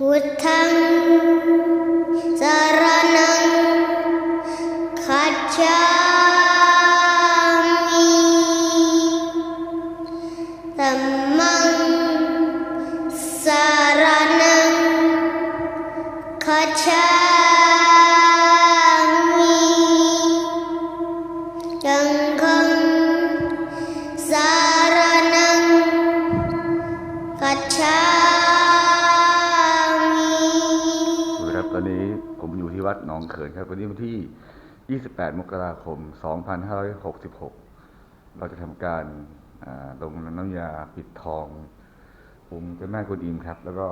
พุท ดหนองเขินครับวันนี้วันที่ 28 มกราคม 2566 เราจะทำการลงน้ำยาปิดทององค์เจ้าแม่กุนอิมครับ แล้วก็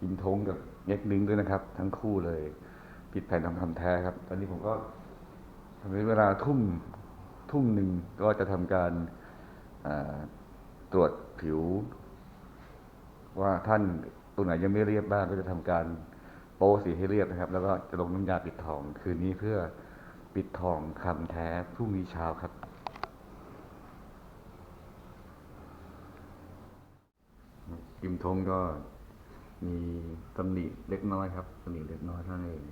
กินทงกับเย็กนึงด้วยนะครับ ทั้งคู่เลย ปิดแผ่นทองคำแท้ครับ ตอนนี้ผมก็ทำเวลาทุ่มทุ่มหนึ่งก็จะทำการตรวจผิว ว่าท่านตรงไหนยังไม่เรียบบ้างก็จะทำการ ป้สีให้เรียบนะครับ แล้วก็จะลงน้ำยาปิดทองคืนนี้เพื่อปิดทองคำแท้พรุ่งนี้เช้าครับ กิมทงก็มีตำหนิเล็กน้อยครับตำหนิเล็กน้อยเท่านั้นเอง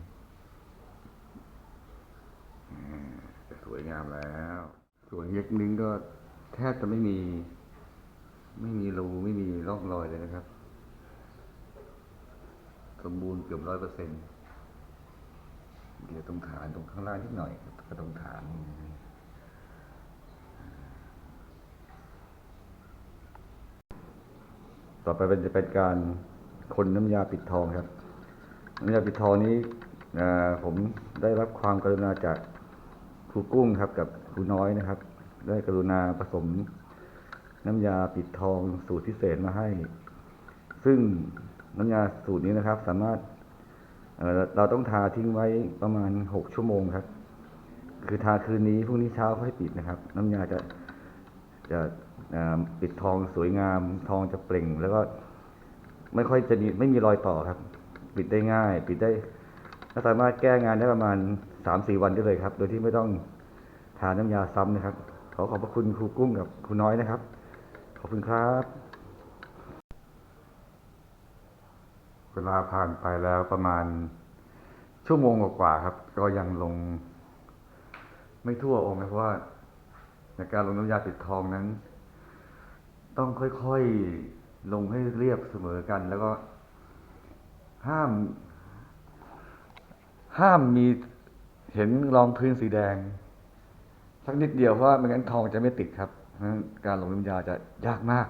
สวยงามแล้ว ส่วนเย็กนึงก็แทบจะไม่มี ไม่มีรูไม่มีร่องรอยเลยนะครับ สมบูรณ์เกือบร้อยเปอร์เซ็นต์เดี๋ยวตรงฐานตรงข้างล่างนิดหน่อยครับก็ตรงฐานต่อไปเป็นจะเป็นการคนน้ำยาปิดทองครับ น้ำยาปิดทองนี้ผมได้รับความกรุณาจากครูกุ้งครับกับครูน้อยนะครับ ได้กรุณาผสมน้ำยาปิดทองสูตรพิเศษมาให้ ซึ่ง น้ำยาสูตรนี้นะครับ สามารถเเราต้องทาทิ้งไว้ประมาณหกชั่วโมงครับ คือทาคืนนี้พรุ่งนี้เช้าค่อยปิดนะครับ น้ำยาจะจะปิดทองสวยงาม ทองจะเปล่ง แล้วก็ไม่ค่อยจะมีไม่มีรอยต่อครับ ปิดได้ง่าย ปิดได้และสามารถแก้งานได้ประมาณสามสี่วันได้เลยครับ โดยที่ไม่ต้องทาน้ำยาซ้ำนะครับ ขอขอบพระคุณครูกุ้งกับครูน้อยนะครับ ขอบคุณครับ เวลาผ่านไปแล้วประมาณชั่วโมงกว่าครับ ก็ยังลง ไม่ทั่วองค์นะเพราะว่า ในการลงน้ำยาปิดทองนั้น ต้องค่อยๆลงให้เรียบเสมอกัน แล้วก็ ห้าม ห้ามมีเห็นรองพื้นสีแดง สักนิดเดียวเพราะว่าไม่งั้นทองจะไม่ติดครับนั้นการลงน้ำยาจะยากมาก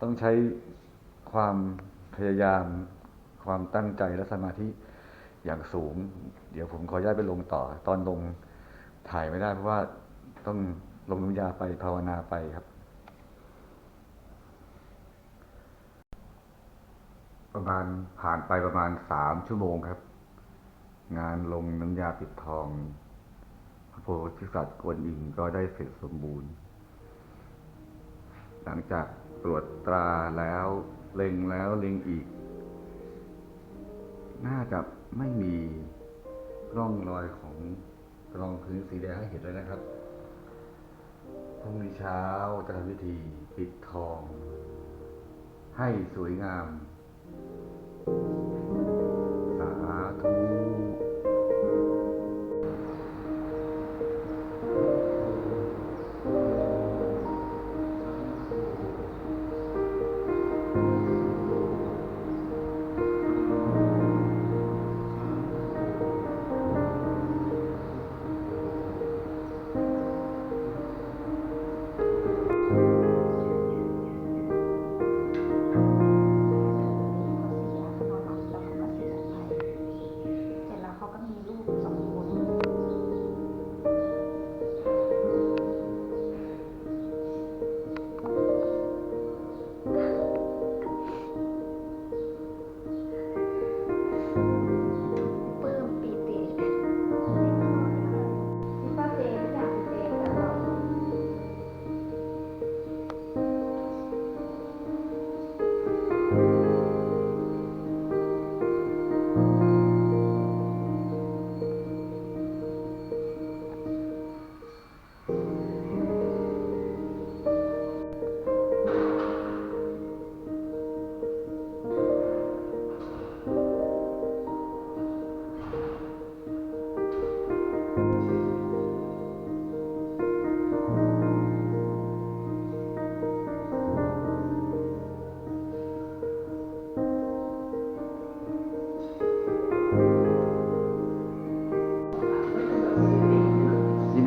ต้องใช้ความพยายาม ความตั้งใจและสมาธิอย่างสูง เดี๋ยวผมขออนุญาตไปลงต่อ ตอนลงถ่ายไม่ได้เพราะว่าต้องลงน้ำยาไปภาวนาไปครับ ประมาณผ่านไปประมาณสามชั่วโมงครับ งานลงน้ำยาปิดทอง พระโพธิสัตว์กวนอิมก็ได้เสร็จสมบูรณ์ หลังจากตรวจตราแล้วเล็งแล้วเล็งอีก น่าจะไม่มีร่องรอยของรองพื้นสีแดงให้เห็นเลยนะครับ พรุ่งนี้เช้าจะทำพิธีปิดทอง ให้สวยงาม สาธุ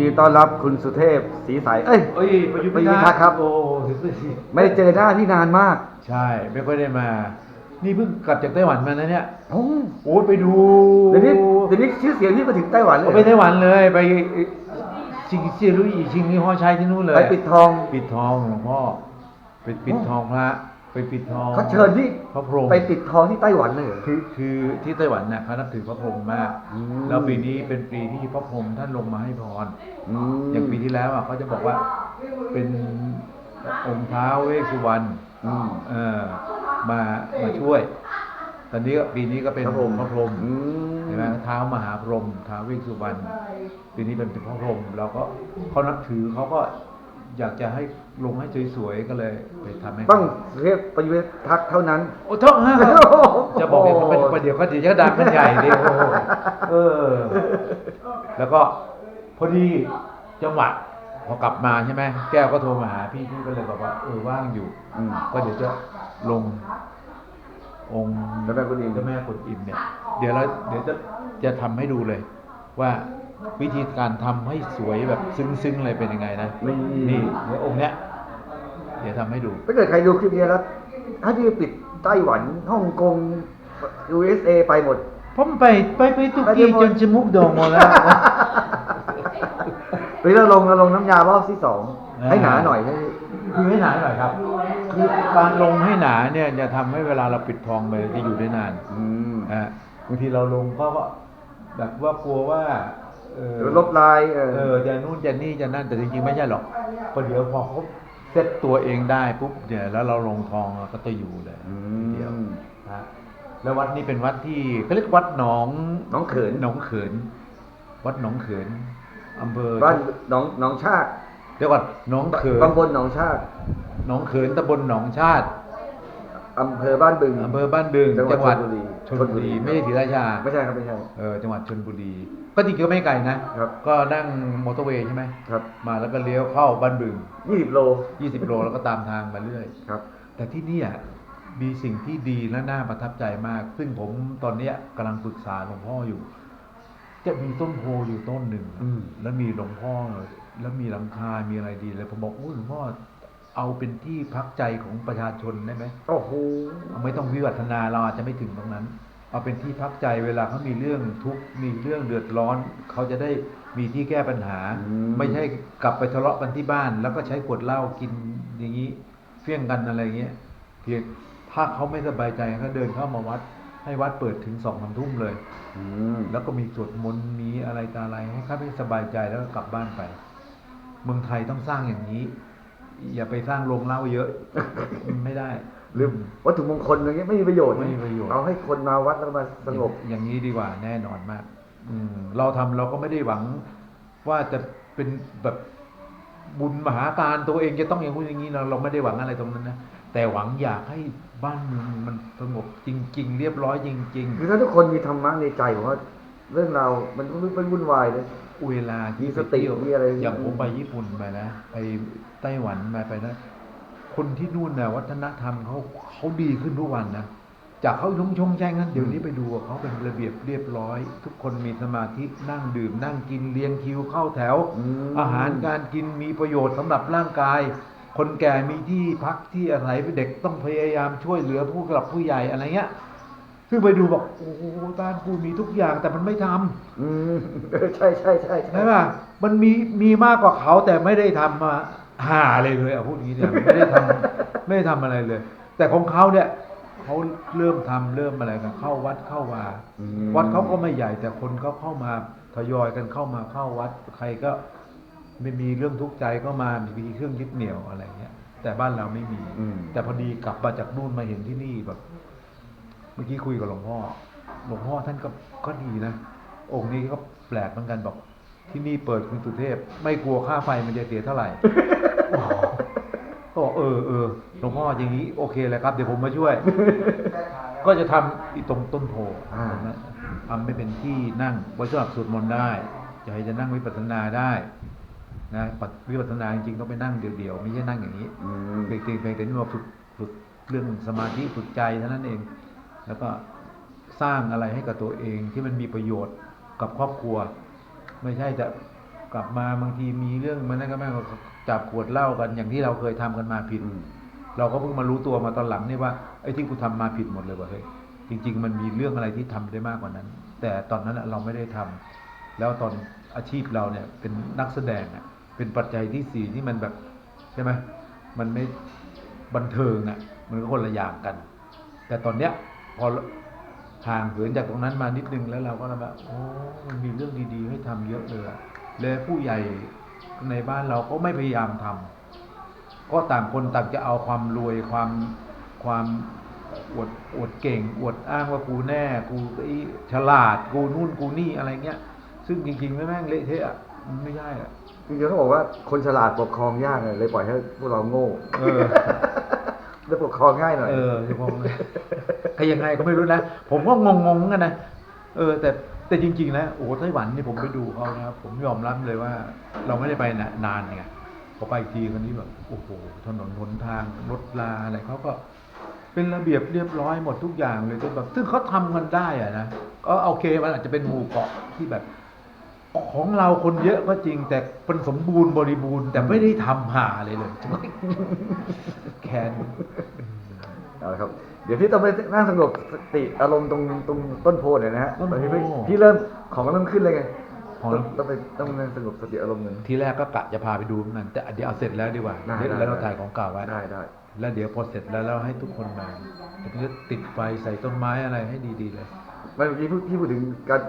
ดีต้อนรับคุณสุเทพศรีใสเอ้ย เอ้ยประยุทธ์ประยุทธ์ครับ โอ้ถึงสิไม่ได้เจอหน้าที่นานมากใช่ ไม่ค่อยได้มา นี่เพิ่งกลับจากไต้หวันมานะเนี่ย โอ้โอ้ยไปดูเดี๋ยวนี้เดี๋ยวนี้ชื่อเสียงที่มาถึงไต้หวันเลยไปไต้หวันเลยไปชิงเซียรุยชิงนี่ฮอชัยที่นู่นเลย ไปปิดทอง ปิดทองหลวงพ่อไปปิดทองพระ ไปปิดทองเขาเชิญที่พระพรหมไปปิดทองที่ไต้หวันเลยเหรอ คือคือที่ไต้หวันเนี่ยเขานับถือพระพรหมมาก อืม แล้วปีนี้เป็นปีที่พระพรหมท่านลงมาให้พร อืม อย่างปีที่แล้วอะเขาจะบอกว่าเป็นองค์เท้าเวสสุวรรณอืมเออมามาช่วย ตอนนี้ก็ปีนี้ก็เป็นพระพรหม พระพรหมอืม เห็นไหมเท้ามหาพรหมเท้าเวสสุวรรณปีนี้เป็นพระพรหมแล้วก็เขานับถือเขาก็ อยากจะให้ลงให้สวยๆก็เลยไปทำให้ต้องเรียกประยุทธ์ทักเท่านั้น โอ้โทษฮะจะบอกเองมันเป็นประเดี๋ยวก็เดี๋ยวจะดังกันใหญ่ดิโอ้โหเออ แล้วก็พอดีจังหวะพอกลับมาใช่ไหมแก้วก็โทรมาหาพี่พี่ก็เลยบอกว่าเออว่างอยู่อืมก็เดี๋ยวจะลง องค์เจ้าแม่กุนอิมเจ้าแม่กุนอิมเนี่ย เดี๋ยวเราเดี๋ยวจะจะทำให้ดูเลย ว่า วิธีการทำให้สวยแบบซึ้งๆเลยเป็นยังไงนะนี่นี่เดี๋ยวองค์เนี้ยเดี๋ยวทำให้ดูถ้าเกิดใครดูคลิปนี้แล้วถ้าที่ปิดไต้หวันฮ่องกง USA ไปหมด ผมไปไปไปตุกไปกี้ไปหมดจนจมูกโด่งหมดแล้วหรือเราลงเราลงน้ำยารอบที่สองอ่าให้หนาหน่อยให้คือให้หนาหน่อยครับคือการลงให้หนาเนี่ยจะทำให้เวลาเราปิดทองไปจะอยู่ได้นาน อืมอะบางทีเราลงก็แบบว่ากลัวว่าเออหรือ ลบลายเออเออจะนู่นจะนี่จะนั่นแต่จริงๆไม่ใช่หรอกพอเดี๋ยวพอเขาเซตตัวเองได้ปุ๊บเนี่ยแล้วเราลงทองเราก็จะอยู่เลยอืเดียวมนะแล้ววัดนี้เป็นวัดที่เขาเรียกวัดหนองหนองเขินหนองเขิน วัดหนองเขินอำเภอบ้านหนองหนองชาติเรียกว่าหนองเขินตำบลหนองชาติหนองเขินตำบลหนองชาติ อำเภอบ้านบึง อำเภอบ้านบึงจังหวัดจังหวัดชลบุรีชลบุรี ไม่ใช่ศรีราชา ไม่ใช่ครับไม่ใช่ เออจังหวัดชลบุรี ก็จริงๆก็ไม่ไกลนะครับก็นั่งมอเตอร์เวย์ใช่ไหมครับ มาแล้วก็เลี้ยวเข้าบ้านบึงยี่สิบโล20โลแล้วก็ตามทางมาเรื่อยครับ แต่ที่เนี่ยมีสิ่งที่ดีและน่าประทับใจมาก ซึ่งผมตอนเนี้ยกำลังปรึกษาหลวงพ่ออยู่ จะมีต้นโพอยู่ต้นหนึ่งอืมแล้วมีหลวงพ่อแล้วมีหลังคา มีอะไรดีเลยผมบอกโอ้ยหลวงพ่อ เอาเป็นที่พักใจของประชาชนได้ไหมโอ้โหไม่ต้องวิวัฒนาเราอาจจะไม่ถึงตรงนั้น เอาเป็นที่พักใจเวลาเขามีเรื่องทุกข์มีเรื่องเดือดร้อน เขาจะได้มีที่แก้ปัญหา ไม่ใช่กลับไปทะเลาะกันที่บ้าน แล้วก็ใช้ขวดเหล้ากินอย่างนี้เฟี้ยงกันอะไรเงี้ยเพียงถ้าเขาไม่สบายใจเขาเดินเข้ามาวัด ให้วัดเปิดถึงสองสามทุ่มเลยอืมแล้วก็มีสวดมนต์มีอะไรตาอะไรให้เขาไม่สบายใจแล้วก็กลับบ้านไป เมืองไทยต้องสร้างอย่างนี้ อย่าไปสร้างโรงเหล้าเยอะ ไม่ได้ หรือวัตถุมงคลอะไรเงี้ยไม่มีประโยชน์ไม่มีประโยชน์ เอาให้คนมาวัดแล้วมาสงบอย่างอย่างนี้ดีกว่าแน่นอนมาก อืม เราทำเราก็ไม่ได้หวัง ว่าจะเป็นแบบบุญมหาการตัวเองจะต้องอย่างนู้นอย่างนี้เราเราไม่ได้หวังอะไรตรงนั้นนะแต่หวังอยากให้บ้านเมืองมันสงบจริง ๆ เรียบร้อยจริงคือถ้าทุกคนมีธรรมะในใจผมว่าเรื่องราวมันก็ไม่วุ่นวายเลยๆ เวลาที่มีสติปเที่ยวมีอะไรอย่างผมไปญี่ปุ่นมานะไปไต้หวันมาไปนะ คนที่นู่นนะวัฒนธรรมเขาเขาดีขึ้นทุกวันนะจากเขาชงชงแช่งนั้นเดี๋ยวนี้ไปดูอะเขาเป็นระเบียบเรียบร้อย ทุกคนมีสมาธินั่งดื่ม นั่งกินเรียงคิวเข้าแถวอืมอาหารการกินมีประโยชน์สำหรับร่างกาย คนแก่มีที่พักที่อาศัยเด็กต้องพยายามช่วยเหลือผู้หลักผู้ใหญ่อะไรเงี้ย ซึ่งไปดูบอกโอ้โหบ้านกูมีทุกอย่างแต่มันไม่ทำอืมเออใช่ใช่ใช่ใช่ใช่ป่ะมันมีมีมากกว่าเขาแต่ไม่ได้ทำมาหาอะไรเลยอะพูดอย่างนี้เนี่ยไม่ได้ทำไม่ได้ทำอะไรเลย แต่ของเขาเนี่ยเขาเริ่มทำเริ่มอะไรกันเข้าวัดเข้าวาอืมวัดเขาก็ไม่ใหญ่ แต่คนเขาเข้ามาทยอยกันเข้ามาเข้าวัดใครก็ไม่มีเรื่องทุกข์ใจก็มามีเครื่องยึดเหนี่ยวอะไรเงี้ยแต่บ้านเราไม่มี อืม แต่พอดีกลับมาจากนู่นมาเห็นที่นี่แบบเมื่อกี้คุยกับหลวงพ่อ หลวงพ่อท่านก็ก็ดีนะ องค์นี้ก็แปลกเหมือนกันบอก ที่นี่เปิดคุณสุเทพ ไม่กลัวค่าไฟมันจะเสียเท่าไหร่ก็บอกเออเออหลวงพ่ออย่างนี้โอเคเลยครับ เดี๋ยวผมมาช่วย ก็จะทำอีตรงต้นโพอ่านะทำไม่เป็นที่นั่งไว้สำหรับสวดมนต์ได้จะให้จะนั่งวิปัสสนาได้นะปัดวิปัสสนาจริงๆต้องไปนั่งเดี่ยวๆไม่ใช่นั่งอย่างนี้อืมเพียงแต่เพียงแต่นี่มาฝึกฝึกเรื่องสมาธิฝึกใจเท่านั้นเอง แล้วก็สร้างอะไรให้กับตัวเองที่มันมีประโยชน์กับครอบครัว ไม่ใช่จะกลับมาบางทีมีเรื่องมันนั่นก็แม่งก็จับขวดเหล้ากันอย่างที่เราเคยทำกันมาผิด เราก็เพิ่งมารู้ตัวมาตอนหลังนี่ว่าไอ้ที่กูทำมาผิดหมดเลยว่ะเฮ้ยจริง ๆ มันมีเรื่องอะไรที่ทำได้มากกว่านั้น แต่ตอนนั้นเราไม่ได้ทำแล้วตอนอาชีพเราเนี่ยเป็นนักแสดงอะเป็นปัจจัยที่สี่ที่มันแบบใช่ไหมมันไม่บันเทิงอะมันก็คนละอย่างกัน แต่ตอนเนี้ย พอห่างเหินจากตรงนั้นมานิดนึงแล้วเราก็แบบโอ้มันมีเรื่องดีๆ ให้ทำเยอะเลยอะและผู้ใหญ่ในบ้านเราก็ไม่พยายามทำก็ต่างคนต่างจะเอาความรวยความความอวดอวดเก่ง อวดอ้างว่ากูแน่ กูไอ้ฉลาด กูนู่นกูนี่อะไรเงี้ย ซึ่งจริงๆไม่แม่งเละเทะอะมันไม่ใช่อะจริงๆเขาบอกว่าคนฉลาดปกครองยากเลยเลยปล่อยให้พวกเราโง่ เออได้ปกครองง่ายหน่อย เออจะงงเลยใครยังไงก็ไม่รู้นะ ผมก็งงๆกันนะ เออ แต่แต่จริงๆนะโอ้โหไต้หวันนี่ผมไปดูเขานะครับ ผมยอมรับเลยว่า เราไม่ได้ไปนะนานไงพอไปอีกทีคนนี้แบบโอ้โหถนนหนทางรถลาอะไรเขาก็ เป็นระเบียบเรียบร้อยหมดทุกอย่างเลยจนแบบซึ่งเขาทำกันได้อะนะก็โอเคมันอาจจะเป็นหมู่เกาะที่แบบ ของเราคนเยอะก็จริง แต่เป็นสมบูรณ์บริบูรณ์ แต่ไม่ได้ทำหาเลยเลยแคนเอาละครับ เดี๋ยวพี่ต้องไปนั่งสงบสติอารมณ์ตรงตรงต้นโพธิ์หน่อยนะฮะต้นโพตอนนี้พี่พี่เริ่มของเริ่มขึ้นเลยไงของต้องต้องไปต้องนั่งสงบสติอารมณ์หนึ่ง ทีแรกก็กะจะพาไปดูเหมือนกันแต่เดี๋ยวเอาเสร็จแล้วดีกว่าได้เดี๋ยวได้ แล้วเราได้ถ่ายของเก่าไว้ ได้ได้แล้วเดี๋ยวพอเสร็จแล้วเราให้ทุกคนมาเดี๋ยวพี่จะติดไฟใส่ต้นไม้อะไรให้ดีๆเลย ไม่เมื่อกี้พูดพี่พูดถึงการ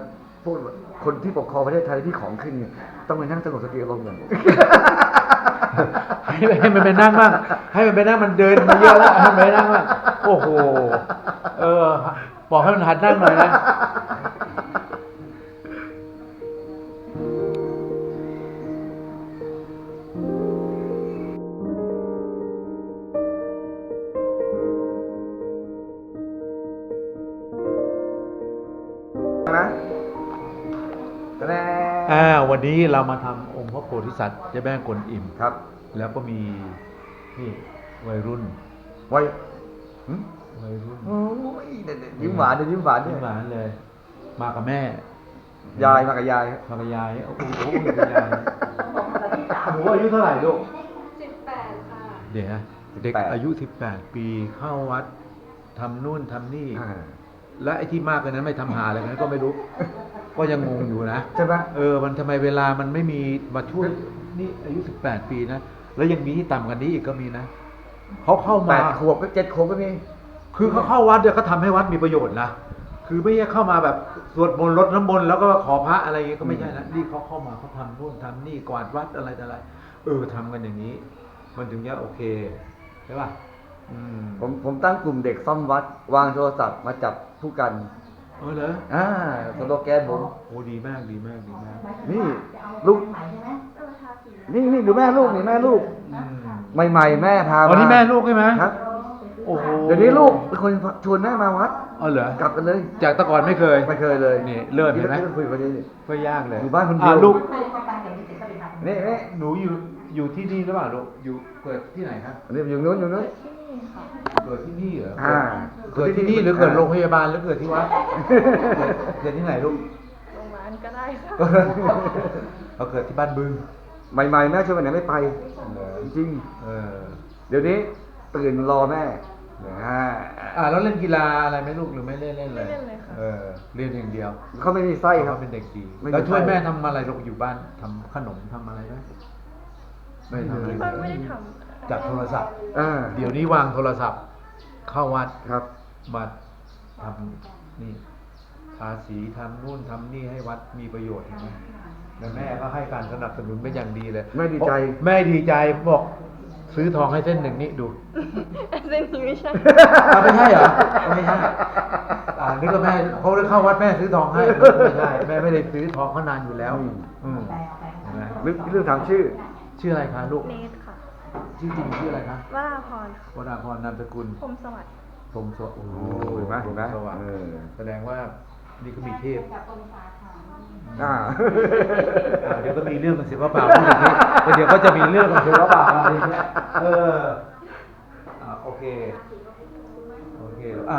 พูดคนที่ปกครองประเทศไทยที่ของขึ้นเนี่ยต้องไปนั่งสงบสติอารมณ์ก่อนให้ให้มันไปนั่งบ้างให้มันไปนั่งมันเดินมาเยอะแล้วให้มันไปนั่งบ้างโอ้โหเออ บอกให้มันหัดนั่งหน่อยนะนะแน่ อ่าวันนี้เรามาทำองค์พระโพธิสัตว์เจะแบ้งกวนอิ่ม ครับแล้วก็มีนี่วัยรุ่น ไว้หึวัยรุ่นโอ้ยเดี๋ยวๆยิ้มหวานเดี๋ยวยิ้มหวานที่เนี่ยหวานเลย มากับแม่ยายมากับยายครับมากับยายโอ้โหมากับยายหนูอายุเท่าไหร่ลูก สิบแปดค่ะ เดี๋ยวนะเด็กอายุ 18 ปีเข้าวัดทำนู่นทำนี่ อ่าและไอ้ที่มากกว่านั้นไม่ทำหาอะไรกันก็ไม่รู้ ก็ยังงงอยู่นะใช่ไหมเออมันทำไมเวลามันไม่มีมาช่วยนี่อายุ18ปีนะแล้วยังมีที่ต่ำกันนี้อีกก็มีนะเขาเข้าแปมาดขวบก็เจ็ดขวบก็มีคือเขาเข้าวัดเนี่ยเขาทำให้วัดมีประโยชน์นะคือไม่ใช่เข้ามาแบบสวดมนต์รดน้ำมนต์แล้วก็ขอพระอะไรอย่างเงี้ยก็ไม่ใช่นะนี่เขาเข้ามาเขาทำนู่นทำนี่กวาดวัดอะไรต่ออะไรเออทำกันอย่างนี้ มันถึงจะโอเคใช่ป่ะอืมผมผมตั้งกลุ่มเด็กซ่อมวัด วางโทรศัพท์มาจับผู้กัน เออเหรออ่าสโลแกนผม โอ้ดีมากดีมากดีมาก นี่ลูก นี่นี่ดูแม่ลูกนี่แม่ลูก อืมใหม่ๆแม่พาอ๋อมานี่แม่ลูกใช่ไหมครับ โอ้โหเดี๋ยวนี้ลูกเป็นคนชวนแม่มาวัด อ๋อเหรอกลับกันเลยจากแต่ก่อนไม่เคย ไม่เคยเลยนี่เลิศเห็นไหมคุยกันนี้ก็ยากเลยอยู่บ้านคนเดียว อะลูกนี่นี่หนูอยู่อยู่ที่นี่หรือเปล่าลูกอยู่เกิดที่ไหนครับอันนี้อยู่นู้นอยู่นู้น เกิดที่นี่เหรออ่า เกิดที่นี่หรือเกิดโรงพยาบาลหรือเกิดที่วัดเกิดเกิดที่ไหนลูกโรงพยาบาลก็ได้ค่ะเราเกิดที่บ้านบึง ใหม่ๆแม่ชวนไปไหนไม่ไปจริงเออๆเดี๋ยวนี้ตื่นรอแม่อ่าอ่าแล้วเล่นกีฬาอะไรไหมลูกหรือไม่เล่นเล่นเลยไม่เล่นเลยค่ะเออเรียนอย่างเดียวเขาไม่มีไส้ครับเขาเป็นเด็กดีไม่มีแล้วช่วยไส้แม่ทำอะไรลูกอยู่บ้านทำขนมทำอะไรไหมไม่ทำอะไรที่บ้านไม่ได้ทำ จากโทรศัพท์ อ่า เดี๋ยวนี้วางโทรศัพท์ เข้าวัดครับ มาทำนี่ภาษีทำนู่นทำนี่ให้วัดมีประโยชน์เห็นไหมแล้วแม่ก็ให้การสนับสนุนเป็นอย่างดีเลยแม่ดีใจ แม่ดีใจบอกซื้อทองให้เส้นหนึ่งนี่ดู เส้นนี้ไม่ใช่อะไม่ใช่เหรอไม่ใช่อ่านึกว่าแม่เขาได้เข้าวัดแม่ซื้อทองให้ไม่ใช่แม่ไม่ได้ซื้อทองเขานานอยู่แล้ว อืมอืมเห็นไหมเรื่องเรื่องถามชื่อ ชื่ออะไรคะลูก เนทค่ะ ชื่อจริงชื่ออะไรคะวราพรค่ะวราพรนามสกุลพรหมสวัสดิ์พรหมสวัสดิ์โอ้โหเห็นไหมเห็นไหมพรสวัสดิ์เออแสดงว่านี่ก็มีเทพอ่า อ่าเดี๋ยวก็มีเรื่องกันเสียว่าเปล่าพูดอย่างนี้แต่เดี๋ยวก็จะมีเรื่องกันเสียว่าเปล่าอะไรอย่างเงี้ยเอออ่าโอเค โอเคอะ